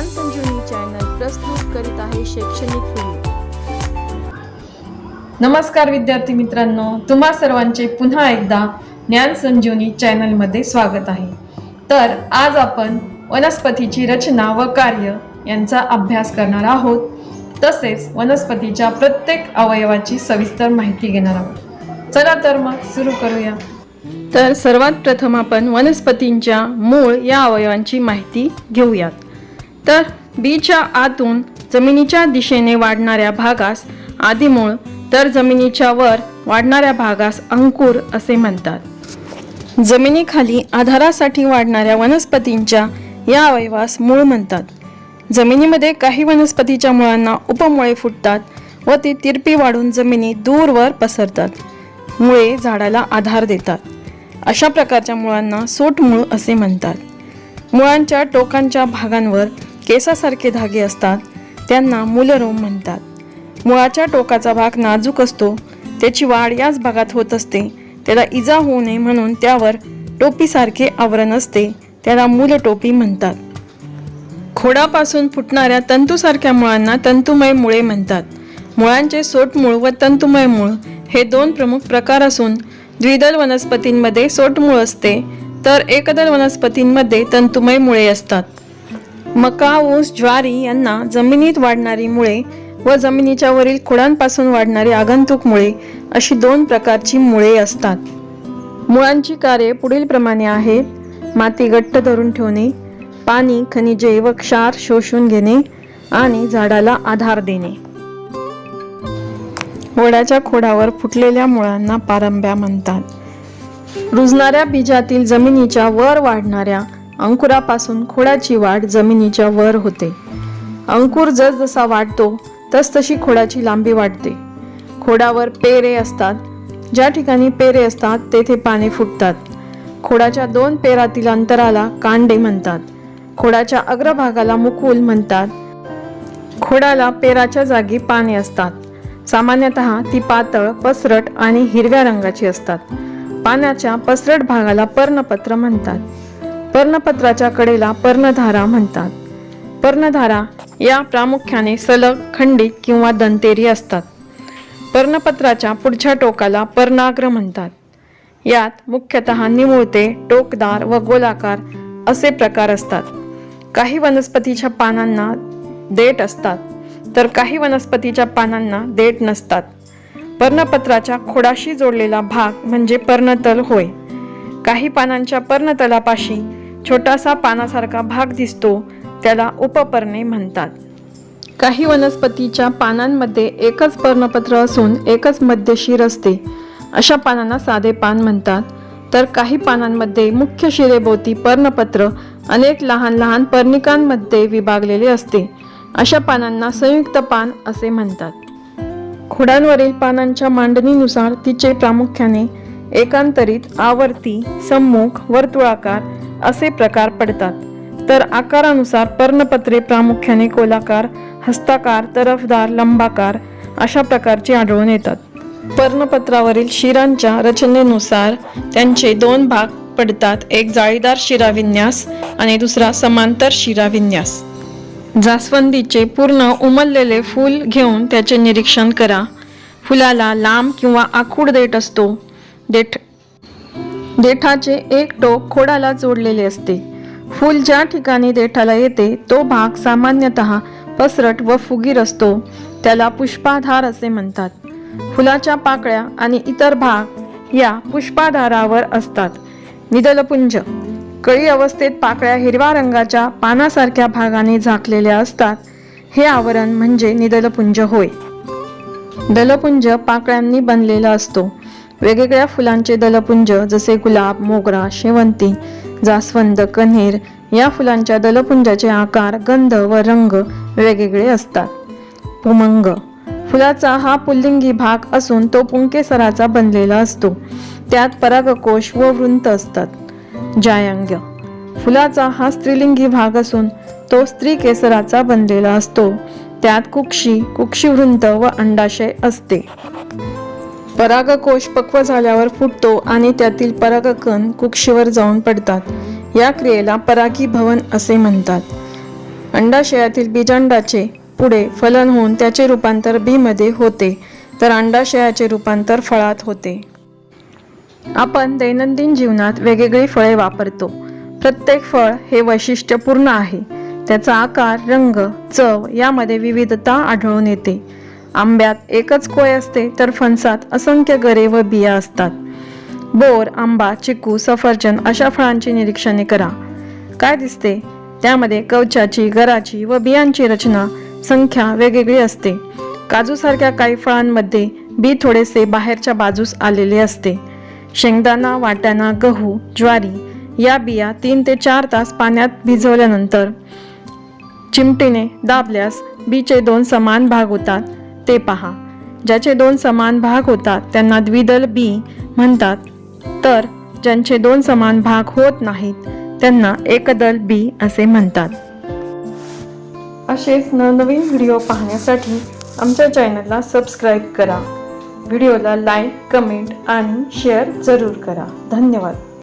ज्ञान संजीवनी चॅनल प्रस्तुत करीत आहे शैक्षणिक नमस्कार विद्यार्थी मित्रांनो तुम्हा सर्वांचे पुन्हा एकदा ज्ञान संजीवनी चॅनलमध्ये स्वागत आहे. तर आज आपण वनस्पतीची रचना व कार्य यांचा अभ्यास करणार आहोत. तसेच वनस्पतीच्या प्रत्येक अवयवाची सविस्तर माहिती घेणार आहोत. चला तर मग सुरू करूया. तर सर्वात प्रथम आपण वनस्पतींच्या मूळ या अवयवांची माहिती घेऊयात. तर बीच्या आतून जमिनीच्या दिशेने वाढणाऱ्या भागास आदिमूळ तर जमिनीच्या वर वाढणाऱ्या भागास अंकुर असे म्हणतात. जमिनीखाली आधारासाठी वाढणाऱ्या वनस्पतींच्या या अवयवास मूळ म्हणतात. जमिनीमध्ये काही वनस्पतीच्या मुळांना उपमुळे फुटतात व ती तिरपी वाढून जमिनी दूरवर पसरतात. मुळे झाडाला आधार देतात. अशा प्रकारच्या मुळांना सोटमूळ असे म्हणतात. मुळांच्या टोकांच्या भागांवर केसासारखे धागे असतात त्यांना मूलरोम म्हणतात. मुळाच्या टोकाचा भाग नाजूक असतो त्याची वाढ याच भागात होत असते त्याला इजा होऊ नये म्हणून त्यावर टोपीसारखे आवरण असते त्याला मूलटोपी म्हणतात. खोडापासून फुटणाऱ्या तंतूसारख्या मुळांना तंतुमय मुळे म्हणतात. मुळांचे सोटमूळ व तंतुमय मूळ हे दोन प्रमुख प्रकार असून द्विदल वनस्पतींमध्ये सोटमूळ असते तर एकदल वनस्पतींमध्ये तंतुमय मुळे असतात. मका ऊस ज्वारी यांना जमिनीत वाढणारी मुळे व जमिनीच्या वरील खोडांपासून वाढणारी आगंतुक मुळे अशी दोन प्रकारची मुळे असतात. मुळांची कार्ये पुढीलप्रमाणे आहेत. माती घट्ट धरून ठेवणे पाणी खनिजे व क्षार शोषून घेणे आणि झाडाला आधार देणे. वडाच्या खोडावर फुटलेल्या मुळांना पारंब्या म्हणतात. रुजणाऱ्या बीजातील जमिनीच्या वर वाढणाऱ्या अंकुरापासून खोडाची वाढ जमिनीच्या वर होते. अंकुर जसजसा वाढतो तसतशी खोडाची लांबी वाढते. खोडावर पेरे असतात. ज्या ठिकाणी पेरे असतात तेथे पाने फुटतात. खोडाच्या दोन पेरातील अंतराला कांडे म्हणतात. खोडाच्या अग्रभागाला मुकुल म्हणतात. खोडाला पेराच्या जागी पाने असतात. सामान्यतः ती पातळ पसरट आणि हिरव्या रंगाची असतात. पाण्याच्या पसरट भागाला पर्णपत्र म्हणतात. पर्णपत्राच्या कडेला पर्णधारा म्हणतात. पर्णधारा या प्रामुख्याने सलग खंडित किंवा दंतेरी असतात. पर्णपत्राच्या पुढच्या टोकाला पर्णाग्र म्हणतात. यात मुख्यतः निमुळते टोकदार व गोलाकार असे प्रकार असतात. काही वनस्पतीच्या पानांना देठ असतात तर काही वनस्पतीच्या पानांना देठ नसतात. पर्णपत्राच्या खोडाशी जोडलेला भाग म्हणजे पर्णतल होय. काही पानांच्या पर्णतलापाशी छोटासा पानासारखा भाग दिसतो त्याला उपपर्णे म्हणतात. काही वनस्पतीच्या पानांमध्ये एकच पर्णपत्र असून एकच मध्यशीर असते अशा पानांना साधे पान म्हणतात. तर काही पानांमध्ये मुख्य शिरेभोवती पर्णपत्र अनेक लहान लहान पर्णिकांमध्ये विभागलेले असते अशा पानांना संयुक्त पान असे म्हणतात. खोडांवरील पानांच्या मांडणीनुसार तिचे प्रामुख्याने एकांतरित आवर्ती सम्मुख वर्तुळाकार असे प्रकार पडतात. तर आकारानुसार पर्णपत्रे प्रामुख्याने कोलाकार हस्ताकार तरफदार लंबाकार अशा प्रकारची आढळून येतात. पर्णपत्रावरील शिरांच्या रचनेनुसार त्यांचे दोन भाग पडतात एक जाळीदार शिराविन्यास आणि दुसरा समांतर शिराविन्यास. जास्वंदीचे पूर्ण उमललेले फूल घेऊन त्याचे निरीक्षण करा. फुलाला लांब किंवा आखूड देठ असतो. देठ देठाचे एक टोक खोडाला जोडलेले असते. फूल ज्या ठिकाणी देठाला येते तो भाग सामान्यतः पसरट व फुगीर असतो. त्याला पुष्पाधार असे म्हणतात. फुलाच्या पाकळ्या आणि इतर भाग या पुष्पाधारावर असतात. निदलपुंज. कळी अवस्थेत पाकळ्या हिरव्या रंगाच्या पानासारख्या भागाने झाकलेल्या असतात. हे आवरण म्हणजे निदलपुंज होय. दलपुंज पाकळ्यांनी बनलेला असतो. वेगवेगळ्या फुलांचे दलपुंज जसे गुलाब मोगरा शेवंती जास्वंद कन्हेर या फुलांच्या दलपुंजाचे आकार गंध व रंग वेगवेगळे असतात. पुमंग फुलाचा हा पुल्लिंगी भाग असून तो पुंकेसराचा बनलेला असतो. त्यात परागकोश व वृंत असतात. जायांग्य फुलाचा हा स्त्रीलिंगी भाग असून तो स्त्री केसराचा बनलेला असतो. त्यात कुक्षी कुक्षीवृंत व अंडाशय असते. परागकोश पक्व झाल्यावर फुटतो आणि त्यातील परागकण कुक्षीवर जाऊन पडतात. या क्रियेला परागीभवन असे म्हणतात. अंडाशयातील बीजांडाचे पुढे फलन होऊन त्याचे रूपांतर बीमध्ये होते तर अंडाशयाचे रूपांतर फळात होते. आपण दैनंदिन जीवनात वेगवेगळी फळे वापरतो. प्रत्येक फळ हे वैशिष्ट्यपूर्ण आहे. त्याचा आकार रंग चव यामध्ये विविधता आढळून येते. आंब्यात एकच कोय असते तर फणसात असंख्य गरे व बिया असतात. बोर आंबा चिकू सफरचंद अशा फळांची निरीक्षणे करा. काय दिसते? त्यामध्ये कवचाची गराची व बियांची रचना संख्या वेगवेगळी असते. काजूसारख्या काही फळांमध्ये बी थोडेसे बाहेरच्या बाजूस आलेले असते. शेंगदाणा वाटाणा गहू ज्वारी या बिया तीन ते चार तास पाण्यात भिजवल्यानंतर चिमटीने दाबल्यास बीचे दोन समान भाग होतात. ते पहा. ज्याचे दोन समान भाग होतात त्यांना द्विदल बी म्हणतात. तर ज्यांचे दोन समान भाग होत नाहीत त्यांना एकदल बी असे म्हणतात. असेच नवनवीन व्हिडिओ पाहण्यासाठी आमच्या चॅनलला सबस्क्राईब करा. व्हिडिओला लाईक कमेंट आणि शेअर जरूर करा. धन्यवाद.